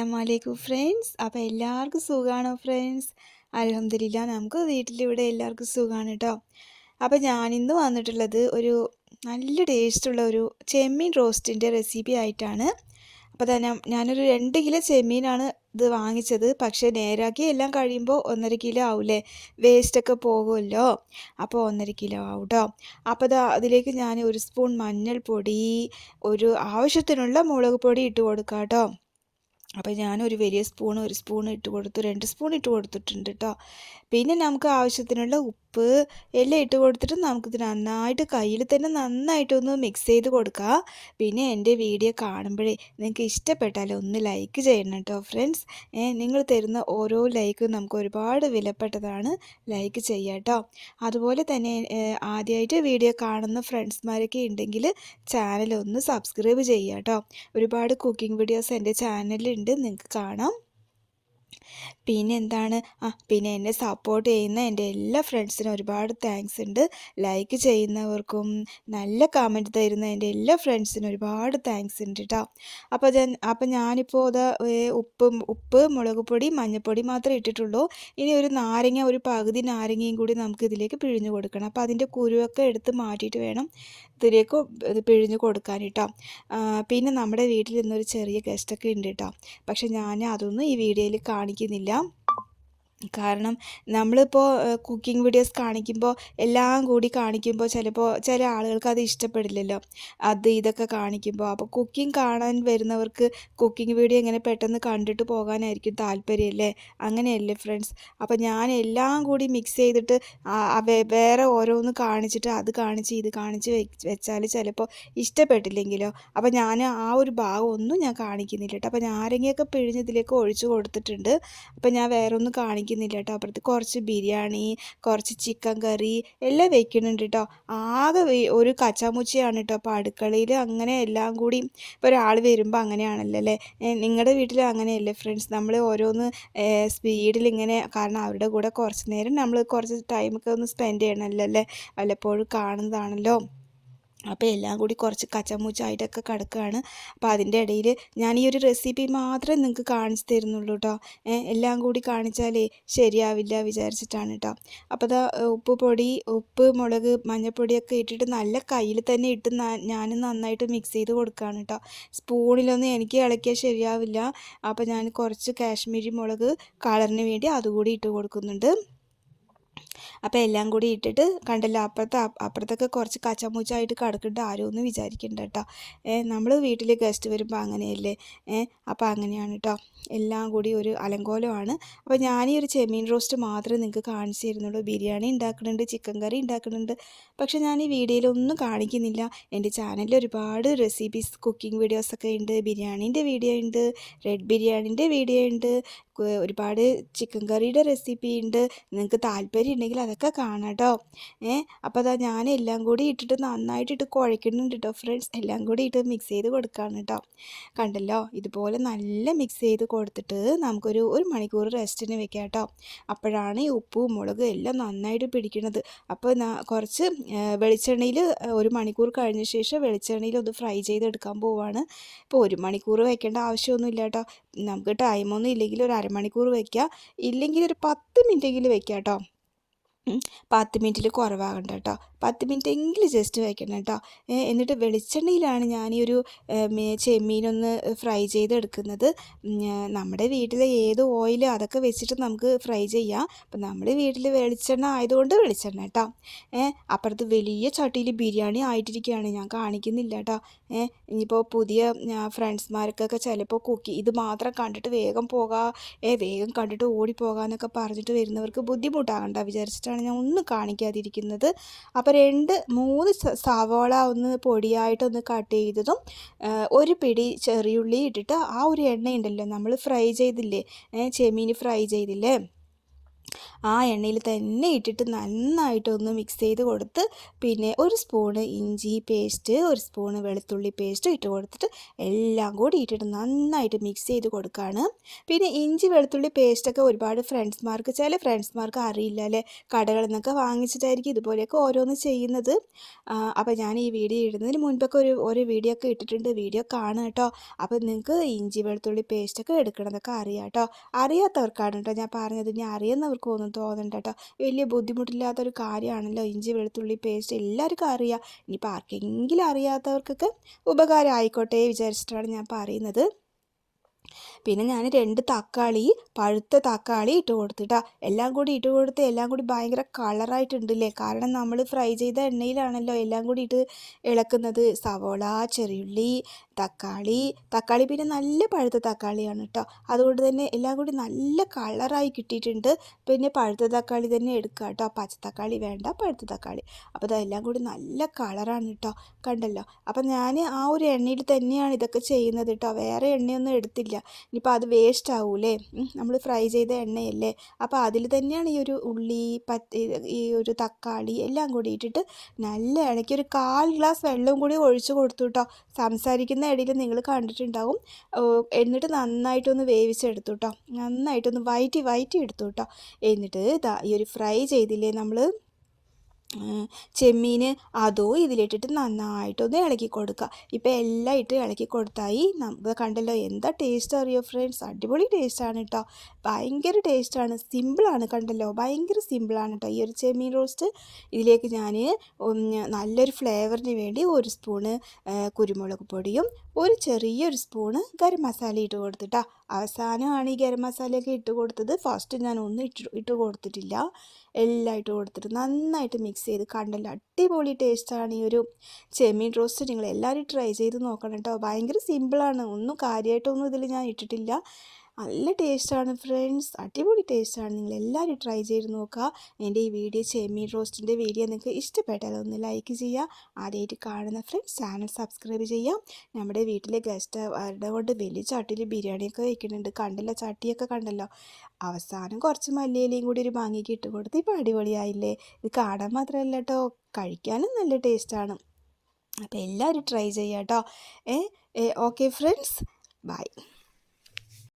അസ്സാം വലൈക്കും ഫ്രണ്ട്സ്. അപ്പോൾ എല്ലാവർക്കും സുഖമാണോ ഫ്രണ്ട്സ്? അലഹമില്ല നമുക്ക് വീട്ടിലിവിടെ എല്ലാവർക്കും സുഖമാണ് കേട്ടോ അപ്പോൾ ഞാനിന്ന് വന്നിട്ടുള്ളത് ഒരു നല്ല ടേസ്റ്റുള്ള ഒരു ചെമ്മീൻ റോസ്റ്റിന്റെ റെസിപ്പി ആയിട്ടാണ്. അപ്പോൾ തന്നെ ഞാനൊരു രണ്ട് കിലോ ചെമ്മീനാണ് ഇത് വാങ്ങിച്ചത്. പക്ഷേ നേരാക്കി എല്ലാം കഴിയുമ്പോൾ ഒന്നര കിലോ ആവില്ലേ വേസ്റ്റൊക്കെ പോകുമല്ലോ? അപ്പോൾ ഒന്നര കിലോ ആവും കേട്ടോ അപ്പോൾ അത് അതിലേക്ക് ഞാൻ ഒരു സ്പൂൺ മഞ്ഞൾപ്പൊടി ഒരു ആവശ്യത്തിനുള്ള മുളക് പൊടി ഇട്ട് കൊടുക്കാം കേട്ടോ അപ്പോൾ ഞാനൊരു വലിയ സ്പൂൺ ഒരു സ്പൂൺ ഇട്ട് കൊടുത്തു രണ്ട് സ്പൂൺ ഇട്ട് കൊടുത്തിട്ടുണ്ട് കേട്ടോ പിന്നെ നമുക്ക് ആവശ്യത്തിനുള്ള ഉപ്പ് എല്ലാം ഇട്ട് കൊടുത്തിട്ട് നമുക്കിത് നന്നായിട്ട് കയ്യിൽ തന്നെ നന്നായിട്ടൊന്ന് മിക്സ് ചെയ്ത് കൊടുക്കുക പിന്നെ എന്റെ വീഡിയോ കാണുമ്പോഴേ നിങ്ങൾക്ക് ഇഷ്ടപ്പെട്ടാൽ ഒന്ന് ലൈക്ക് ചെയ്യണം കേട്ടോ ഫ്രണ്ട്സ് നിങ്ങൾ തരുന്ന ഓരോ ലൈക്കും നമുക്ക് ഒരുപാട് വിലപ്പെട്ടതാണ്. ലൈക്ക് ചെയ്യുക കേട്ടോ. അതുപോലെ തന്നെ ആദ്യമായിട്ട് വീഡിയോ കാണുന്ന ഫ്രണ്ട്സ്മാരൊക്കെ ഉണ്ടെങ്കിൽ ചാനൽ ഒന്ന് സബ്സ്ക്രൈബ് ചെയ്യുക കേട്ടോ. ഒരുപാട് കുക്കിംഗ് വീഡിയോസ് എന്റെ ചാനലിലുണ്ട് നിങ്ങൾക്ക് കാണാം. പിന്നെ എന്താണ്? ആ പിന്നെ എന്നെ സപ്പോർട്ട് ചെയ്യുന്ന എന്റെ എല്ലാ ഫ്രണ്ട്സിനും ഒരുപാട് താങ്ക്സ് ഉണ്ട്. ലൈക്ക് ചെയ്യുന്നവർക്കും നല്ല കമന്റ് തരുന്ന എന്റെ എല്ലാ ഫ്രണ്ട്സിനും ഒരുപാട് താങ്ക്സ് ഉണ്ട് കേട്ടോ അപ്പോൾ ഞാൻ അപ്പോൾ ഞാനിപ്പോൾ അത് ഉപ്പ് ഉപ്പ് മുളക് പൊടി മഞ്ഞൾപ്പൊടി മാത്രമേ ഇട്ടിട്ടുള്ളൂ. ഇനി ഒരു നാരങ്ങ ഒരു പകുതി നാരങ്ങയും കൂടി നമുക്ക് ഇതിലേക്ക് പിഴിഞ്ഞു കൊടുക്കണം. അപ്പോൾ അതിന്റെ കുരുവൊക്കെ എടുത്ത് മാറ്റിയിട്ട് വേണം ഇതിലേക്ക് ഇത് പിഴിഞ്ഞു കൊടുക്കാൻ കേട്ടോ പിന്നെ നമ്മുടെ വീട്ടിൽ ഇന്നൊരു ചെറിയ ഗസ്റ്റൊക്കെ ഉണ്ട് കേട്ടോ പക്ഷെ ഞാൻ അതൊന്നും ഈ വീഡിയോയിൽ കാണിക്കുന്നില്ല. കാരണം നമ്മളിപ്പോൾ കുക്കിംഗ് വീഡിയോസ് കാണിക്കുമ്പോൾ എല്ലാം കൂടി കാണിക്കുമ്പോൾ ചിലപ്പോൾ ചില ആളുകൾക്ക് അത് ഇഷ്ടപ്പെടില്ലല്ലോ. അത് ഇതൊക്കെ കാണിക്കുമ്പോൾ അപ്പോൾ കുക്കിംഗ് കാണാൻ വരുന്നവർക്ക് കുക്കിംഗ് വീഡിയോ ഇങ്ങനെ പെട്ടെന്ന് കണ്ടിട്ട് പോകാനായിരിക്കും താല്പര്യമല്ലേ അങ്ങനെയല്ലേ ഫ്രണ്ട്സ്? അപ്പോൾ ഞാൻ എല്ലാം കൂടി മിക്സ് ചെയ്തിട്ട് വേറെ ഓരോന്ന് കാണിച്ചിട്ട് അത് കാണിച്ച് ഇത് കാണിച്ച് വെച്ചാൽ ചിലപ്പോൾ ഇഷ്ടപ്പെട്ടില്ലെങ്കിലോ? അപ്പോൾ ഞാൻ ആ ഒരു ഭാഗം ഒന്നും ഞാൻ കാണിക്കുന്നില്ല കേട്ടോ അപ്പോൾ നാരങ്ങയൊക്കെ പിഴിഞ്ഞതിലേക്ക് ഒഴിച്ചു കൊടുത്തിട്ടുണ്ട്. അപ്പോൾ ഞാൻ വേറെ ഒന്ന് കാണിക്കും കാണിക്കുന്നില്ല കേട്ടോ അപ്പുറത്ത് കുറച്ച് ബിരിയാണി കുറച്ച് ചിക്കൻ കറി എല്ലാം വെക്കുന്നുണ്ട് കേട്ടോ ആകെ ഒരു കച്ചാമുച്ചയാണ് കേട്ടോ അപ്പോൾ അടുക്കളയിൽ അങ്ങനെ എല്ലാം കൂടി ഇപ്പോൾ ഒരാൾ വരുമ്പോൾ അങ്ങനെയാണല്ലോ അല്ലേ നിങ്ങളുടെ വീട്ടിൽ അങ്ങനെയല്ലേ ഫ്രണ്ട്സ്? നമ്മൾ ഓരോന്ന് സ്പീഡിൽ ഇങ്ങനെ കാരണം അവരുടെ കൂടെ കുറച്ച് നേരം നമ്മൾ കുറച്ച് ടൈമൊക്കെ ഒന്ന് സ്പെൻഡ് ചെയ്യണമല്ലോ അല്ലേ വല്ലപ്പോഴും കാണുന്നതാണല്ലോ. അപ്പോൾ എല്ലാം കൂടി കുറച്ച് കച്ചമുച്ചായിട്ടൊക്കെ കിടക്കുകയാണ്. അപ്പോൾ അതിന്റെ ഇടയിൽ ഞാൻ ഈ ഒരു റെസിപ്പി മാത്രമേ നിങ്ങൾക്ക് കാണിച്ചു തരുന്നുള്ളൂ കേട്ടോ എല്ലാം കൂടി കാണിച്ചാലേ ശരിയാവില്ല വിചാരിച്ചിട്ടാണ് കേട്ടോ അപ്പോൾ അതാ ഉപ്പ് പൊടി ഉപ്പ് മുളക് മഞ്ഞൾപ്പൊടിയൊക്കെ ഇട്ടിട്ട് നല്ല കയ്യിൽ തന്നെ ഇട്ട് ഞാൻ നന്നായിട്ട് മിക്സ് ചെയ്ത് കൊടുക്കുകയാണ് കേട്ടോ സ്പൂണിലൊന്നും എനിക്ക് ഇളക്കിയാൽ ശരിയാവില്ല. അപ്പോൾ ഞാൻ കുറച്ച് കാശ്മീരി മുളക് കളറിന് വേണ്ടി അതുകൂടി ഇട്ട് കൊടുക്കുന്നുണ്ട്. അപ്പോൾ എല്ലാം കൂടി ഇട്ടിട്ട് കണ്ടല്ലോ അപ്പുറത്ത് അപ്പുറത്തൊക്കെ കുറച്ച് കച്ചമൂച്ചായിട്ട് കിടക്കേണ്ട ആരും ഒന്നും വിചാരിക്കണ്ട കേട്ടോ നമ്മൾ വീട്ടിൽ ഗസ്റ്റ് വരുമ്പോൾ അങ്ങനെയല്ലേ? അപ്പോൾ അങ്ങനെയാണ് കേട്ടോ എല്ലാം കൂടി ഒരു അലങ്കോലമാണ്. അപ്പോൾ ഞാൻ ഈ ഒരു ചെമ്മീൻ റോസ്റ്റ് മാത്രമേ നിങ്ങൾക്ക് കാണിച്ചു തരുന്നുള്ളൂ ബിരിയാണി ഉണ്ടാക്കുന്നുണ്ട് ചിക്കൻ കറി ഉണ്ടാക്കുന്നുണ്ട് പക്ഷേ ഞാൻ ഈ വീഡിയോയിലൊന്നും കാണിക്കുന്നില്ല. എന്റെ ചാനലിൽ ഒരുപാട് റെസിപ്പീസ് കുക്കിംഗ് വീഡിയോസൊക്കെ ഉണ്ട് ബിരിയാണീന്റെ വീഡിയോ ഉണ്ട് റെഡ് ബിരിയാണീന്റെ വീഡിയോ ഉണ്ട് ഒരുപാട് ചിക്കൻ കറിയുടെ റെസിപ്പി ഉണ്ട് നിങ്ങൾക്ക് താല്പര്യം ഉണ്ടെങ്കിൽ അതൊക്കെ കാണാട്ടോ. കേട്ടോ ഏ അപ്പോൾ അതാ ഞാൻ എല്ലാം കൂടി ഇട്ടിട്ട് നന്നായിട്ട് ഇട്ട് കുഴക്കുന്നുണ്ട് കേട്ടോ ഫ്രണ്ട്സ് എല്ലാം കൂടി ഇട്ട് മിക്സ് ചെയ്ത് കൊടുക്കുകയാണ് കേട്ടോ കണ്ടല്ലോ? ഇതുപോലെ നല്ല മിക്സ് ചെയ്ത് കൊടുത്തിട്ട് നമുക്കൊരു ഒരു മണിക്കൂർ റെസ്റ്റിന് വെക്കാം കേട്ടോ അപ്പോഴാണ് ഈ ഉപ്പും മുളകും എല്ലാം നന്നായിട്ട് പിടിക്കുന്നത് അപ്പോൾ കുറച്ച് വെളിച്ചെണ്ണയിൽ ഒരു മണിക്കൂർ കഴിഞ്ഞ ശേഷം വെളിച്ചെണ്ണയിൽ ഒന്ന് ഫ്രൈ ചെയ്തെടുക്കാൻ പോവാണ്. ഇപ്പോൾ ഒരു മണിക്കൂർ വെക്കേണ്ട ആവശ്യമൊന്നുമില്ല കേട്ടോ നമുക്ക് ടൈമൊന്നും ഇല്ലെങ്കിൽ ഒരു അരമണിക്കൂർ വെക്കുക ഇല്ലെങ്കിൽ ഒരു പത്ത് മിനിറ്റെങ്കിലും വെക്കാം കേട്ടോ പത്ത് മിനിറ്റിൽ കുറവാകണ്ട കേട്ടോ പത്ത് മിനിറ്റ് എങ്കിലും ജസ്റ്റ് വയ്ക്കണം കേട്ടോ എന്നിട്ട് വെളിച്ചെണ്ണയിലാണ് ഞാൻ ഈ ഒരു ചെമ്മീനൊന്ന് ഫ്രൈ ചെയ്തെടുക്കുന്നത്. നമ്മുടെ വീട്ടിലെ ഏത് ഓയിൽ അതൊക്കെ വെച്ചിട്ട് നമുക്ക് ഫ്രൈ ചെയ്യാം. അപ്പം നമ്മുടെ വീട്ടിൽ വെളിച്ചെണ്ണ ആയതുകൊണ്ട് വെളിച്ചെണ്ണ കേട്ടോ അപ്പുറത്ത് വലിയ ചട്ടിയിൽ ബിരിയാണി ആയിട്ടിരിക്കുകയാണ്. ഞാൻ കാണിക്കുന്നില്ല കേട്ടോ ഇനിയിപ്പോൾ പുതിയ ഫ്രണ്ട്സ്മാർക്കൊക്കെ ചിലപ്പോൾ കുക്കി ഇത് മാത്രം കണ്ടിട്ട് വേഗം പോകാം വേഗം കണ്ടിട്ട് ഓടിപ്പോകാമെന്നൊക്കെ പറഞ്ഞിട്ട് വരുന്നവർക്ക് ബുദ്ധിമുട്ടാകണ്ട വിചാരിച്ചിട്ടാണ് ഞാൻ ഒന്നും കാണിക്കാതിരിക്കുന്നത്. അപ്പോൾ രണ്ട് മൂന്ന് സവോള ഒന്ന് പൊടിയായിട്ടൊന്ന് കട്ട് ചെയ്തതും ഒരു പിടി ചെറിയുള്ളി ഇട്ടിട്ട് ആ ഒരു എണ്ണ ഉണ്ടല്ലോ നമ്മൾ ഫ്രൈ ചെയ്തില്ലേ ചെമീൻ ഫ്രൈ ചെയ്തില്ലേ? ആ എണ്ണയിൽ തന്നെ ഇട്ടിട്ട് നന്നായിട്ടൊന്ന് മിക്സ് ചെയ്ത് കൊടുത്ത് പിന്നെ ഒരു സ്പൂണ് ഇഞ്ചി പേസ്റ്റ് ഒരു സ്പൂണ് വെളുത്തുള്ളി പേസ്റ്റ് ഇട്ട് കൊടുത്തിട്ട് എല്ലാം കൂടി ഇട്ടിട്ട് നന്നായിട്ട് മിക്സ് ചെയ്ത് കൊടുക്കുകയാണ് പിന്നെ ഇഞ്ചി വെളുത്തുള്ളി പേസ്റ്റൊക്കെ ഒരുപാട് ഫ്രണ്ട്സ്മാർക്ക് ചില ഫ്രണ്ട്സ്മാർക്ക് അറിയില്ല അല്ലേ? കടകളിൽ നിന്നൊക്കെ വാങ്ങിച്ചിട്ടായിരിക്കും ഇതുപോലെയൊക്കെ ഓരോന്ന് ചെയ്യുന്നത്. അപ്പോൾ ഞാൻ ഈ വീഡിയോ ഇടുന്നതിന് മുൻപൊക്കെ ഒരു ഒരു വീഡിയോ ഒക്കെ ഇട്ടിട്ടുണ്ട്. വീഡിയോ കാണുക കേട്ടോ. അപ്പോൾ നിങ്ങൾക്ക് ഇഞ്ചി വെളുത്തുള്ളി പേസ്റ്റൊക്കെ എടുക്കണതൊക്കെ അറിയാം കേട്ടോ. അറിയാത്തവർക്കാണ് കേട്ടോ ഞാൻ പറഞ്ഞത്. ഇനി അറിയുന്നവർക്കൊന്നും തോന്നണ്ട കേട്ടോ വലിയ ബുദ്ധിമുട്ടില്ലാത്തൊരു കാര്യമാണല്ലോ. ഇഞ്ചി വെളുത്തുള്ളി പേസ്റ്റ് എല്ലാവർക്കും അറിയാം. ഇനിയിപ്പോൾ ആർക്കെങ്കിലും അറിയാത്തവർക്കൊക്കെ ഉപകാരം ആയിക്കോട്ടെ വിചാരിച്ചിട്ടാണ് ഞാൻ പറയുന്നത്. പിന്നെ ഞാൻ രണ്ട് തക്കാളി പഴുത്ത തക്കാളി ഇട്ട് കൊടുത്തിട്ടാ. എല്ലാം കൂടി ഇട്ട് കൊടുത്ത് എല്ലാം കൂടി ഭയങ്കര കളറായിട്ടുണ്ടല്ലേ? കാരണം നമ്മൾ ഫ്രൈ ചെയ്ത എണ്ണയിലാണല്ലോ എല്ലാം കൂടി ഇട്ട് ഇളക്കുന്നത്. സവോള ചെറിയുള്ളി തക്കാളി. തക്കാളി പിന്നെ നല്ല പഴുത്ത തക്കാളിയാണ് കേട്ടോ അതുകൊണ്ട് തന്നെ എല്ലാം കൂടി നല്ല കളറായി കിട്ടിയിട്ടുണ്ട്. പിന്നെ പഴുത്ത തക്കാളി തന്നെ എടുക്കുക കേട്ടോ പച്ച തക്കാളി വേണ്ട പഴുത്ത തക്കാളി. അപ്പോൾ ഇതെല്ലാം കൂടി നല്ല കളറാണ് കേട്ടോ കണ്ടല്ലോ? അപ്പം ഞാൻ ആ ഒരു എണ്ണയിൽ തന്നെയാണ് ഇതൊക്കെ ചെയ്യുന്നത് കേട്ടോ വേറെ എണ്ണയൊന്നും എടുത്തില്ല. ഇനിയിപ്പോൾ അത് വേസ്റ്റ് ആവൂലേ നമ്മൾ ഫ്രൈ ചെയ്ത എണ്ണയല്ലേ? അപ്പോൾ അതിൽ തന്നെയാണ് ഈ ഒരു ഉള്ളി പത്ത് ഈ ഒരു തക്കാളി എല്ലാം കൂടി ഇട്ടിട്ട് നല്ല ഇളക്കി ഒരു കാൽ ഗ്ലാസ് വെള്ളം കൂടി ഒഴിച്ച് കൊടുത്തു കേട്ടോ സംസാരിക്കുന്ന ഇടയിൽ നിങ്ങൾ കണ്ടിട്ടുണ്ടാവും. എന്നിട്ട് നന്നായിട്ടൊന്ന് വേവിച്ചെടുത്തു കേട്ടോ നന്നായിട്ടൊന്ന് വയറ്റി വയറ്റി എടുത്തു കേട്ടോ എന്നിട്ട് ഈ ഒരു ഫ്രൈ ചെയ്തില്ലേ നമ്മൾ ചെമ്മീൻ അതോ ഇതിലിട്ടിട്ട് നന്നായിട്ടൊന്ന് ഇളക്കി കൊടുക്കുക ഇപ്പോൾ എല്ലാം ഇട്ട് ഇളക്കി കൊടുത്തായി നമുക്ക് കണ്ടല്ലോ എന്താ ടേസ്റ്റ് അറിയോ ഫ്രണ്ട്സ് അടിപൊളി ടേസ്റ്റാണ് കേട്ടോ ഭയങ്കര ടേസ്റ്റാണ് സിമ്പിളാണ് കണ്ടല്ലോ. ഭയങ്കര സിമ്പിളാണ് കേട്ടോ ഈ ഒരു ചെമ്മീൻ റോസ്റ്റ് ഇതിലേക്ക് ഞാൻ നല്ലൊരു ഫ്ലേവറിന് വേണ്ടി ഒരു സ്പൂണ് കുരുമുളക് പൊടിയും ഒരു ചെറിയൊരു സ്പൂണ് ഗരം മസാല ഇട്ട് കൊടുത്തിട്ടാ അവസാനമാണ് ഈ ഗരം മസാലയൊക്കെ ഇട്ട് കൊടുത്തത്. ഫസ്റ്റ് ഞാൻ ഒന്നും ഇട്ട് ഇട്ട് കൊടുത്തിട്ടില്ല. എല്ലാം ഇട്ട് കൊടുത്തിട്ട് നന്നായിട്ട് മിക്സ് ചെയ്ത് കണ്ടല്ലോ. അടിപൊളി ടേസ്റ്റാണ് ഈ ഒരു ചെമ്മീൻ റോസ്റ്റ് നിങ്ങൾ എല്ലാവരും ട്രൈ ചെയ്ത് നോക്കണം കേട്ടോ. ഭയങ്കര സിമ്പിളാണ് ഒന്നും കാര്യമായിട്ടൊന്നും ഇതിൽ ഞാൻ ഇട്ടിട്ടില്ല. നല്ല ടേസ്റ്റാണ് ഫ്രണ്ട്സ്. അടിപൊളി ടേസ്റ്റാണ്. നിങ്ങൾ എല്ലാവരും ട്രൈ ചെയ്ത് നോക്കുക. എന്റെ ഈ വീഡിയോ ചെമ്മീൻ റോസ്റ്റിന്റെ വീഡിയോ നിങ്ങൾക്ക് ഇഷ്ടപ്പെട്ടാൽ ഒന്ന് ലൈക്ക് ചെയ്യുക. ആദ്യമായിട്ട് കാണുന്ന ഫ്രണ്ട്സ് ചാനൽ സബ്സ്ക്രൈബ് ചെയ്യാം നമ്മുടെ വീട്ടിലെ ഗസ്റ്റ് അവരുടെ കൊണ്ട് വലിയ ചട്ടിയിൽ ബിരിയാണിയൊക്കെ വയ്ക്കുന്നുണ്ട് കണ്ടല്ലോ? ചട്ടിയൊക്കെ കണ്ടല്ലോ? അവസാനം കുറച്ച് മല്ലിയിലയും കൂടി ഒരു ഭംഗിക്ക് ഇട്ട് കൊടുത്ത് ഇപ്പോൾ അടിപൊളിയായില്ലേ? ഇത് കാണാൻ മാത്രമല്ല കേട്ടോ. കഴിക്കാനും നല്ല ടേസ്റ്റാണ്. അപ്പോൾ എല്ലാവരും ട്രൈ ചെയ്യാം കേട്ടോ. ഏ ഓക്കെ ഫ്രണ്ട്സ്. ബൈ.